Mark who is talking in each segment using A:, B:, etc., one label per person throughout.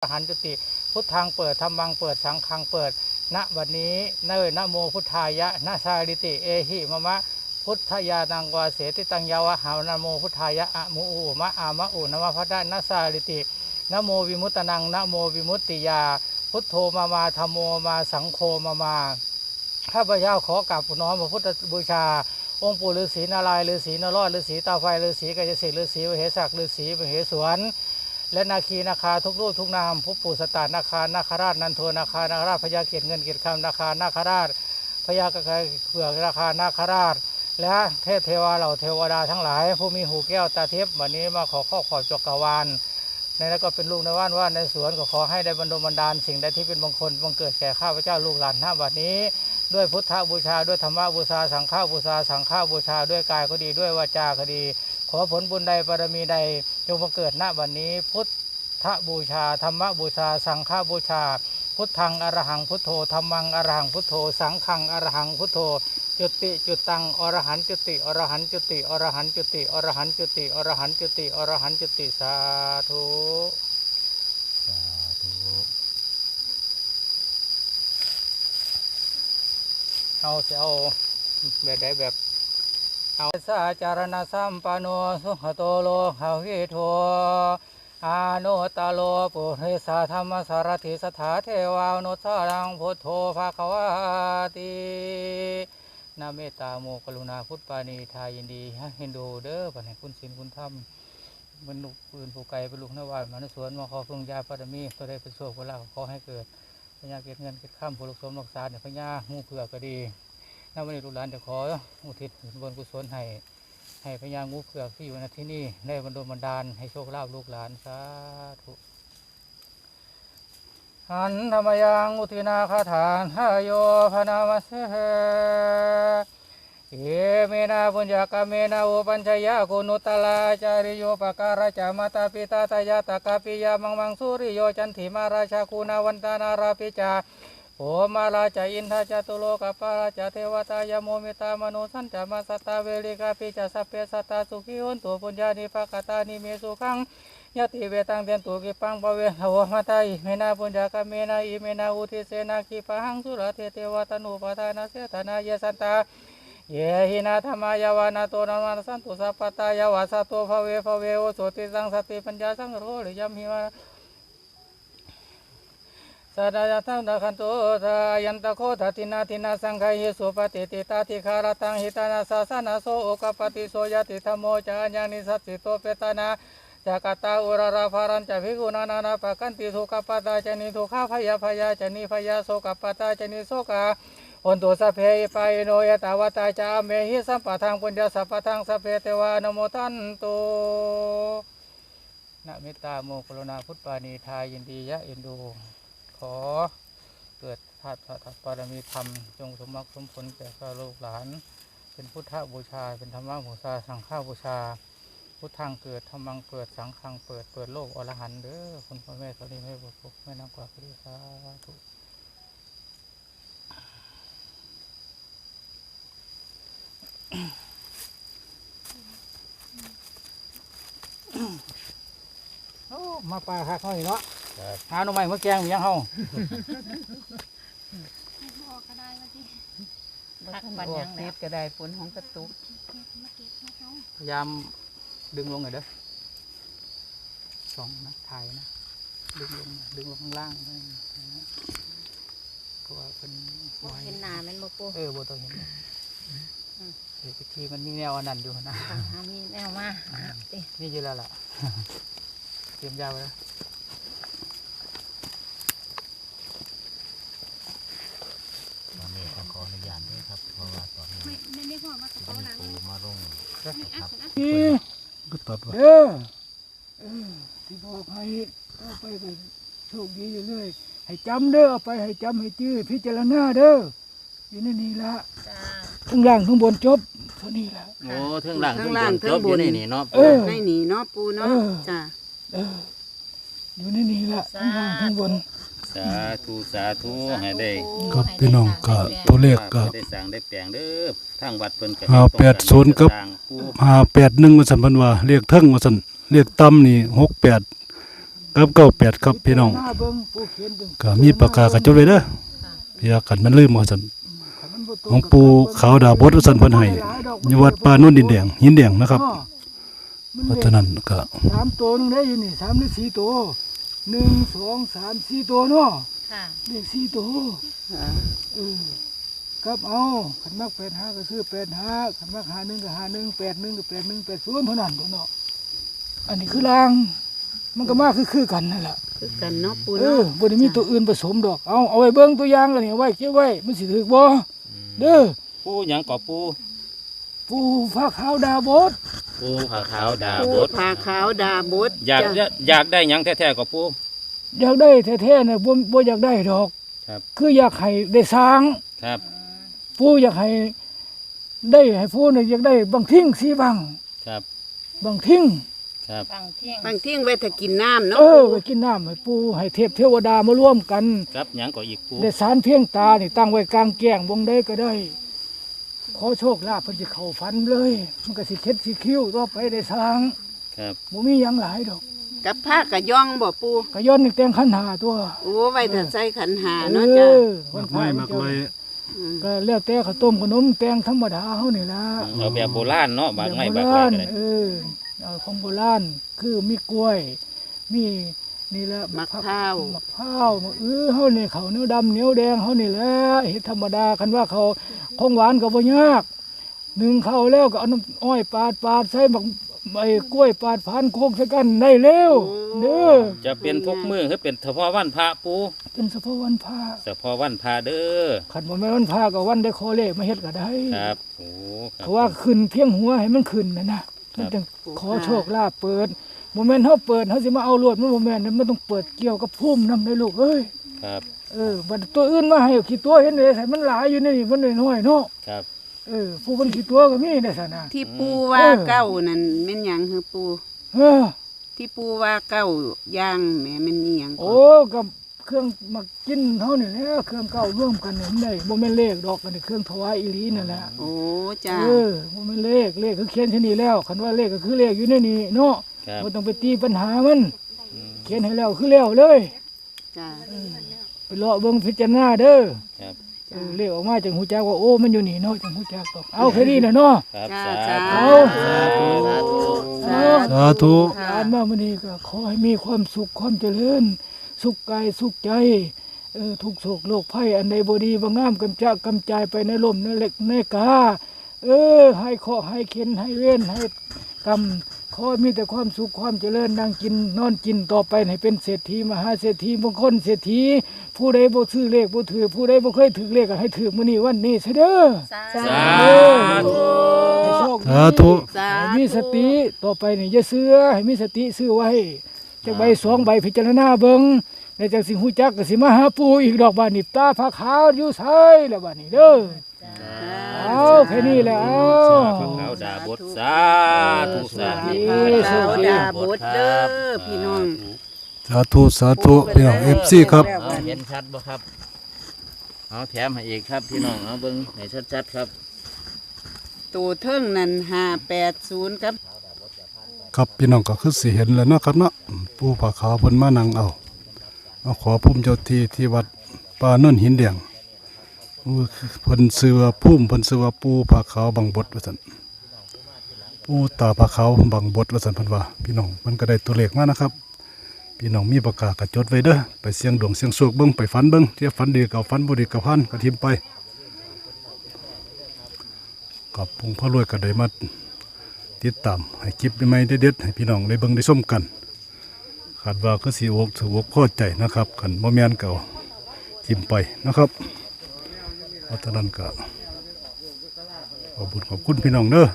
A: หันตุติ พุทธังเปิดธรรมังเปิดสังฆังเปิดณบัดนี้เนยนะโมพุทธายะนะสาริติ เอหิมะมะ พุทธยาตังวาเสติตังยาวะหานะโมพุทธายะอะมุอุมะอามะอุนะมะพัดะนะสาริตินะโมวิมุตตนังนะโมวิมุตติยา พุทโธมามาธรรมโมมาสังโฆมามาข้าพเจ้าขอกราบน้อมพระพุทธบูชา องค์ปู่ฤาษีนารายณ์ฤาษีนรอดฤาษีตาไฟฤาษีกายสิทธิ์ฤาษีมเหสักฤาษีมเหสวน และนาคีนาคาทุกรูปทุกนามผู้ปู่สตานาคานาคราชนันโทนาคานาคราชพญาเกียรติเงินเกียรติคำนาคานาคราชพญากระไกเผือกนาคานาคราช และเทพเทวาเหล่าเทวดาทั้งหลาย ผู้มีหูแก้วตาทิพย์วันนี้มาขอข้อขอบจักรวาลในนั้นก็เป็นลูกในว่านว่าในสวนก็ขอให้ได้บรรดลบันดาลสิ่งใดที่เป็นมงคลบังเกิดแก่ข้าพเจ้าลูกหลานหน้าบัดนี้ ด้วยพุทธบูชาด้วยธรรมบูชาสังฆบูชาสังฆบูชาด้วยกายก็ดีด้วยวาจาก็ดี ขอผลบุญใดบารมีใดจงบังเกิดณบัดนี้ พุทธบูชาธรรมบูชา สังฆบูชา พุทธังอรหังพุทโธธรรมังอรหังพุทโธ สังฆังอรหังพุทโธ จุติจุตังอรหันต์จุติอรหันต์จุติอรหันต์จุติอรหันต์จุติอรหันต์จุติอรหันจุติสาธุ
B: สาธุ
A: เอาจะเอาแบบใดแบบ เอาสาจารณสัมปนโนสุขโตโลหะวิโทอานุตตโลปุริสาธรรมสารถิสถาเทวานุสรังพุทโธภาควาตินาเมตตาโมกรุณาพุทธปานีทายินดีฮะเห็นดูเด้อปัญหาคุณศีลคุณธรรมบรรลุปืนผู้ไกลบรรลุนวานมานสวนมาขอพึ่งยาปรมีตัวได้เป็นโชคเวลาขอให้เกิดพญาเก็บเงินเก็บข้ามผู้ลูกสมลูกสารเนี่ยพญาหมูเผือกก็ดี น้าวันนี้ลูกหลานจะขออุทิศบุญกุศลให้ให้พญางูเผือกที่อยู่ณที่นี่ได้บรรดลบันดาลให้โชคลาภลูกหลานสาธุหันธรรมยังอุทินาคาถานหายโยพนามเสเอเมนาปุญญากเมนาอุปัญชยากุนุตลาจาริโยปการจามาตาปิตาตายาตากาปิยามังมังสุริโยจันถิมาราชาคูนาวันตานาราปิจา โอมาลาจาอินทาจตุโลกปาราจาเทวตายโมมิตามโนสันจามาสตาเวลิกาปิจาสเพสตาสุขิหุนตุปุญญานิภกตานิเมสุขังยติเวตังเบียนตุกิปังปเวหวมาตาอิเมนาปุญญากเมนาอิเมนาอุทิเสนาคิปังสุรเทเทวตานุปทานาเสธนาเยสันตาเยหินาธรรมายาวานาโตนามาสันตุสัพพตายาวาสโตภเวภเวโอสติสังสติปัญญาสังโรหรือยมหิมา สดายตังดะขันโตทายันตะโคทตินาตินาสังขายสุปฏิติตาติคารตังหิตานาสาสนาโสโอกปฏิโสยติธรรมโมจาญานิสัตสิโตเปตานาจากตาอุราราภารันจะภิกุนานานาปะกันติทุกขปตาจนิทุกขาพยาพยาจนิพยาโสกปตาจนิโสกาอนตุสเพปายโนยตาวตาจาเมหิสัมปะทังปุญญาสัพพทังสเพเทวานโมทันตุนะมตตาโมกรุณาพุทธปานีทายินดียะเอ็นดู ขอเกิดธาตุพระบารมีธรรม จงสมมักสมผลแก่ข้าลูกหลาน เป็นพุทธบูชา เป็นธรรมบูชา สังฆบูชา พุทธังเกิดธรรมังเกิด สังฆังเปิด เปิดโลกอรหันต์เด้อคุณพ่อแม่สามีไม่บุกแม่นางกว่าพระสาธุโอ้มาป่าคักเขาอีกเนาะ
B: ครับ
A: หาหน่อไม้มาแกงมีหยังเฮา
C: บอกก็ได้ว่าที่
D: พักปันยังเน็ตก็ได้ฝนของกระตุก
C: เก็บมาเก็บให้เขา
A: พยายามดึงลงหน่อยเด้อสองนะถ่ายนะ ดึงลงดึงลงข้างล่างไปนะเพราะว่าเป็นไม้
D: เห็นหนาแมันบ่ปู
A: เออโบต้องเห็นนะเดี๋ยวทีมันมีแนวอันนั้นอยู่นะ
D: หามีแนวมาหาติ
A: นี่อยู่แล้วล่ะเตรียมยาวไว้แล้ว
B: ตอนนี้ก็ขออนุญาตด้วยครับ เพราะว่าตอนนี้
C: ไม่ไม่ได้บอกว่ากระ
B: จะ
C: เป๋า
B: มี
C: หลัง
B: ปูมาล ง
C: นี่อะนะ
E: ก็ตัดว่า
A: เด้อเออที่บอกให้เอาไปกันโชคดีอยู่เรื่อยให้จำเด้อเอาไปให้จำให้จื้อพิจารณาเด้ออยู่ในนี้ละ
D: จ้า
A: ทั้งล่างทั้งบนจบเท่านี้ละ
B: โอ้เทิงหลัง
D: ข้า
B: เทิ
D: ง
B: ง
D: ล่าง
B: บน
D: เทิง
B: จบอยู่
D: บน
B: ในนี่เนาะ
A: เออ
D: ในหนีเนาะปูเนาะ
A: เออ
D: จ้า
A: เอออยู่ในนี้ละทั้งล่างทั้งบน
B: สาธุสาธุให้ได้
E: ครับพี่น้องก็ตัวเลขก็
B: ได้สร้างได้แปลงเด้อทางวัดเพิ่นก็
E: ห้าแปดศูนย์ครับ
B: สร้างปู
E: ห้าแปดหนึ่งว่าสันเพันว่าเรียกเทิงว่าสันเรียกต่ำนี่หกแปดกับเก้าแปดครับพี่น้อง
F: หน้าเบิ่งปูเขียนเบิ่ง
E: ก็มีปากกากระจดไว้เด้อเพี่กันมันลืมว่าซั่น
F: คันมันบ่ตรง
E: ของปู่ขาวดาบดว่าซั่นเพิ่นให้อยู่วัดป่าโนุ่นดินแดงหินแดงนะครับ
F: อ้อมัน
E: เพราะ
F: เล
E: ฉะ
F: ข
E: นั้นก็
F: สามตัวนึงได้อยู่นี่สามหรือสี่ตัว หนึ่งสองสามสี่ตัวเนาะ
D: ค่ะ
F: เลขสี่ตัวเออครับเอาขันมักแปดห้าก็ซื้อแปดห้าขันมักหาหนึ่งก็หาหนึ่งแปดหนึ่งก็แปดหนึ่งแปดศูนย์เท่านั้นตัวเนาะอันนี้คือราง มันก็มากคือคือกันนั่นแหละ
D: คือกันเนาะปู
F: เอ
D: เนาะ
F: อบ่ได้มีตัวอื่นผสมดอกเอาเอาไว้เบิ่งตัวอย่างกันนี่เอาไว้เก็บไว้มันสิถูกบ่เด้อ
B: ปูหยังก่อปู
F: ปูฟ้าขาวดาบด
B: ปูผาขาวดา
D: ปู
B: บด
D: ผาขาวดาบด
B: อยาก
D: จ้ะ
B: อยากได้หยังแท้ๆก่อปู
F: อยากได้แท้ๆน่ะบ่บ่อยากได้ดอก
B: ครับ
F: คืออยากให้ได้สร้าง
B: ครับ
F: ปูอยากให้ได้ให้ปูน่ะอยากได้บางทิ้งสีบาง
B: ครับ
F: บางทิ้ง
B: ครับ
D: บางเที่ยงไว้ถ้ากินน้ำเนาะ
F: เออไปกินน้ำให้ปูให้เทพเทวดามาร่วมกัน
B: ครับหยังก่ออีกปู
F: ได้สารเพียงตานี่ตั้งไว้กลางแจ้งวงได้ก็ได้ ขอโชคลาภเพิ่นสิเข้าฝันเลย มันก็สิเค็ดสิคิ้วต่อไปได้สร้าง
B: ครับ
F: บ่มีหยังหลายดอก
D: กับผ้ากะย่องบ่ปู
F: ก็ย้อนนี่แต่งขันหาตัว
D: โอ้ไว้ถ้าใส่ขันหา
F: เอ
D: เนาะจ้ะ
F: อ
E: มักไม้มักไม้
D: ม
F: ก็แล้วแต่ข้าวต้มขนมแต่งธรรมดาเฮานี่ล่ะ
B: เอาแบบโบราณเนาะบางไม้
F: แบบ
B: บาง
F: โบ
B: ไร
F: ราณ
B: ก็ได้
F: เออเอาของโบราณคือมีกล้วย มีนี่แหละ
D: มะพร้าว
F: มะพร้าวมะอื้อเฮานี่เขาวเหนียวดำเหนียวแดงเฮานี่แหละเฮ็ดธรรมดาคันว่าเขา ของหวานก็บ่ยากหนึ่งเขาวแล้วก็เอาน้ำอ้อยปาดปาดใส่บักไอ้กล้วยปาดผ่านโคกใส่กันได้เร็วเด้อ
B: จะเป็นทุกมือหรือเป็นเฉพาะวันพระปู
F: เป็นเฉพาะวันพระ
B: เฉพาะวันพระเด้อ
F: ขันบ่แม่นวันพระก็วันได้ขอเลขมาเฮ็ดก็ได้
B: ครับโอ้ครับ
F: เพราะว่าขึ้นเพียงหัวให้มันขึ้นนะนะมันจึงขอโชคลาภเปิดบ่แม่นเฮาเปิดเฮาสิมาเอาลวดมันบ่แม่นมันต้องเปิดเกี่ยวกับพุ่มนำได้ลูกเอ้ย
B: ครับ
F: เออบัดตัวอื่นมาให้ขี้ตัวเห็นได้ใส่มันหลายอยู่ในนี่มันน้อยๆเนาะ
B: ครับ
F: เออผู้เพิ่นขี้ตัวก็มีได้ซั่นน่ะ
D: ที่ปูว่า
F: เออ
D: เก้านั่นแม่นหยังคือปู
F: เออ
D: ที่ปูว่าเก้าย่างแหม่แม่นอีหยัง
F: โอ้กับเครื่องมากินเฮานี่แหละเครื่องเก่าร่วมกันนี่มันได้บ่แม่นเลขดอกกันนี่เครื่องถวายอีหลีนั่นแหละ
D: โอ้จ้า
F: เออบ่แม่นเลขเลขคือเขียนที่นี่แล้วคันว่าเลขก็คือเลขอยู่ในนี่เนาะ
B: ครับ
F: บ่ต้องไปตีปัญหามันเขียนให้แล้วคือแล้วเลย
D: จ้า
F: ไปเลาะเบิ่งพิจารณาเด้อ
B: ครับ
F: เออเลขออกมาจังฮู้จักว่าโอ้มันอยู่นี่เนาะจังฮู้จักดอกเอาแค่นี้น่ะเนาะ
B: ครับ
D: จ้า
B: สา
D: สา
B: ธุ
D: ธุสาธุ สาธุ
E: สาธุ
F: อ่านมามื้อนี้ก็ขอให้มีความสุขความเจริญ สุขกายสุขใจเออทุกโศกโรคภัยอันใดบ่ดีบ่งามกำจัดกำจายไปในลมในเล็กในกาเออให้เคราะห์ให้เข็นให้เว้นให้กรรม ขอให้มีแต่ความสุขความเจริญนั่งกินนอนกินต่อไปให้เป็นเศรษฐีมหาเศรษฐีมงคลเศรษฐีผู้ใดบ่ซื้อเลขบ่ถือผู้ใดบ่เคยถือเลขก็ให้ถือมื้อนี้วันนี้ซะเด้อ
B: สา
F: ธุให้โชคดี
E: สาธุ
D: สา
F: ให้
D: ธุ
F: มีสติต่อไปนี่อย่าเสือให้มีสติซื้อไว้จากใบสองใบพิจารณาเบิ่งในจากสิหูจักก็สิมาหาปู่อีกดอกบานนี่ตาผ้าขาวอยู่ไสแล้วบานนี้เด้อ เอาแค่นี้แหละเอา
B: พระขาวดาบดสาธุสาธุ
D: พระขาวดาบดเด้อพี่น้อง
E: สาธุสาธุพี่น้อง FC ครับ
B: เอาเห็นชัดบ่ครับเอาแถมให้อีกครับพี่น้องเอาเบิ่งให้ชัดๆครับ
D: ตัวเทิงนั่น580กับ
E: ครับพี่น้องก็คือสิเห็นแล้วเนาะครับเนาะปู่ผาขาวเพิ่นมานั่งเอามาขอภูมิเจ้าที่ที่วัดป่าโน่นหินแดงอู้ เพิ่นชื่อว่าภูมิเพิ่นชื่อว่าปูผาขาวบางบดว่าซั่นปูตาผาขาวบางบดว่าซั่นเพิ่นว่า พี่น้องมันก็ได้ตัวเลขมานะครับ พี่น้องมีปากกาศก็จดไว้เด้อไปเสียงดวงเสียงโชคเบิ่งไปฝันเบิ่งเที่ยฝันดีกับฝันบ่ดีกับพันก็ทิมไปกับพงพ่อรวยก็ได้มาติดตามให้คลิปใหม่เด็ดๆให้พี่น้องได้เบิ่งได้ชมกันคาดว่าก็สิอกถืออกพอใจนะครับคันบ่แมนเก่าทิมไปนะครับ เพราะฉะนั้นก็ขอบุญขอบคุณพี่น้องเด้อ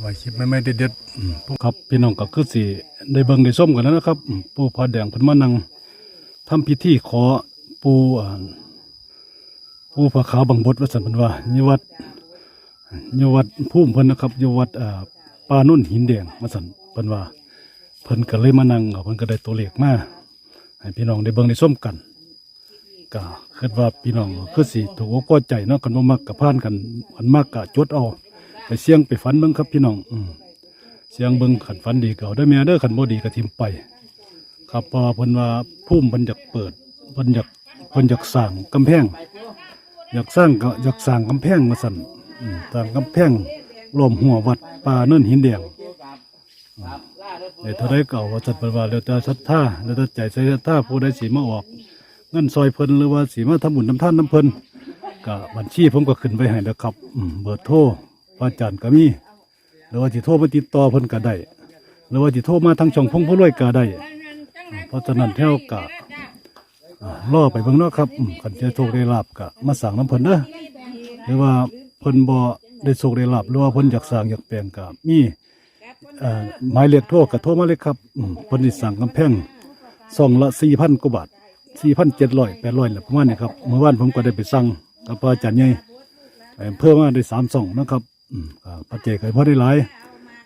E: ไว้คลิปใหม่เด็ดๆอืมครับพี่น้องก็คือสิได้เบิ่งได้ชมกันแล้วนะครับ ปู่พาแดงเพิ่นมานั่งทำพิธีขอปู่อ่าปู่พระขาวบางบดว่าซั่นพิ่นว่ายวัดอยู่วัดภูมิเพิ่นนะครับโยวัดปานุ่นหินแดงมาสั่นพิ่นว่าเพิ่นก็เลยมานั่งเอาเพิ่นก็ได้ตัวเลขมาให้พี่น้องได้เบิ่งได้ส้มกัน ก็คิดว่าพี่น้องคือสิถูกอกพอใจเนาะกันบ่มักกับพานกันคันมักก็จดเอาไปเสี่ยงไปฝันเบิ่งครับพี่น้องอืมเสียงเบิ่งขันฝันดีเก่าได้อแม่เด้อขันบ่ดีก็ทิมไป ครับเพอเพิ่นว่าพุ่มเพิ่นอยากเปิดเพิ่นอยากเพิ่นอยากสร้างกำแพง อยากสร้างก็อยากสร้างกำแพงมาสั่นอืมสร้างกำแพงล้อมหัววัดป่าเนินหินแดง ในเท่าไรเก่าว่าจัดเป็นว่าแล้วแต่ศรัทธาแล้วแต่ใจใส่ศรัทธาผู้ใดสีมาออก เงินซอยเพิ่นหรือว่าสีมาทำบุญทำท่านน้ำเพิ่นก็บัญชีผมก็ขึ้นไว้ให้แล้วครับเบอร์โทรพระอาจารย์ก็มีหรือว่าสิโทรมาติดต่อเพิ่นก็ได้หรือว่าสิโทรมาทางช่องพงผู้รวยก็ได้เพราะฉะนั้นเท่ากับล่อไปเบิ่งเนาะครับอืมคันจะโชคได้ลาบก็มาสั่งน้ำเพิ่นเด้อหรือว่าเพิ่นบ่ได้โชคได้ลาบหรือว่าเพิ่นอยากสร้างอยากแปลงก็มีเอ่อหมายเลขโทรก็โทรมาเลยครับอืมเพิ่นสิสั่งกำแพงซองละ4,000กว่าบาท 4,700 800แหละประมาณนี้ครับเมื่อวานผมก็ได้ไปสั่งกับพระอาจารย์ใหญ่ไปเพิ่มมาได้3ซองนะครับอืมก็ปัจจัยก็พอได้หลาย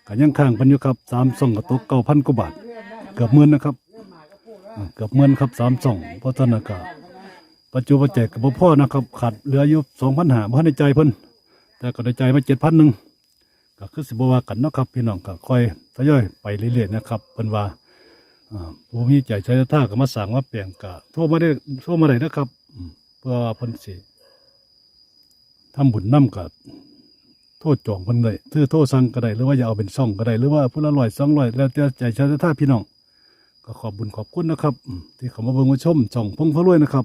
E: ก็ยังค้างพิ่นอยู่ครับ3ซองก็ตก9,000กว่าบาท เกือบหมื่นนะครับเกือบหมื่นครับสามสองเพราะฉะนั้นก็ปัจจุบันแจกกับพ่อนะครับขาดเหลืออยู่สองพันหาพันในใจเพิ่นแต่ก็ได้ใจมาเจ็ดพันหนึ่งก็คือสิบวากันนะครับ พี่น้องก็ค่อยทยอยไปเรื่อยๆนะครับเพิ่นว่า ผู้มีใจใช้ท่าก็มาสั่งมาเปลี่ยนก็โทรมาได้โทรมาได้นะครับเพื่อพันสิทำบุญน้ำกับโทษจองพิ่นเลยถือโทษสั่งก็ได้หรือว่าอย่าเอาเป็นซ่องก็ได้หรือว่าผู้ละร้อยสองร้อยแล้วแต่ใจชาติท่าพี่น้อง ก็ขอบบุญขอบคุณนะครับ ที่เขามาเบิ่งมาชมจ่องพงพระรวยนะครับ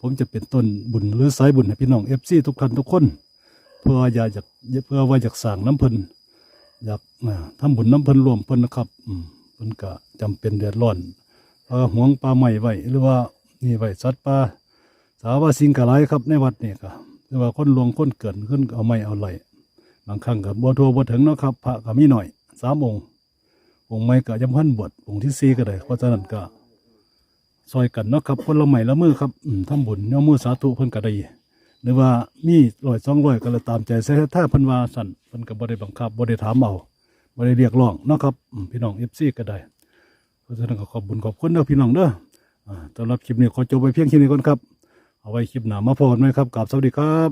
E: ผมจะเป็นต้นบุญหรือสายบุญให้พี่น้องเอฟซีทุกท่านทุกคน เพื่ออยากเพื่อว่าอยากสั่งน้ำพิ่นอยากอ่าทำบุญน้ำพิ่นรวมพิ่นนะครับอืม พิ่นก็จำเป็นเดือดร้อนเพราะห่วงปลาใหม่ไว้หรือว่านี่ไว้สัตว์ป่าสาวว่าสิ่งกะไรครับในวัดนี่ก็หรือว่าคนหลวงคนเกิดขึ้นเอาไม้เอาไหลบางครั้งกับบัวทัวบัวถึงเนาะครับพระก็มีหน่อยสามองค์องค์ไม่ก็ยังพันบวชองค์ที่สี่ก็ได้เพราะฉะนั้นก็ซอยกันเนาะครับคนละใหม่ละมือครับทำบุญย่อมือสาธุเพิ่นก็ได้หรือว่ามีร้อยสองร้อยก็เลยตามใจใส่ถ้าเพิ่นว่าสั่นเพิ่นก็บ่ได้บังคับบ่ได้ถามเอา ไม่ได้เรียกร้องนะครับพี่น้องเอฟซีก็ได้เพราะฉะนั้นก็ขอบบุญขอบคุณเด้อพี่น้องเด้อสำหรับคลิปนี้ขอจบไปเพียงแค่นี้ก่อนครับ เอาไว้คลิปหน้ามาพบกันไหมครับกราบสวัสดีครับ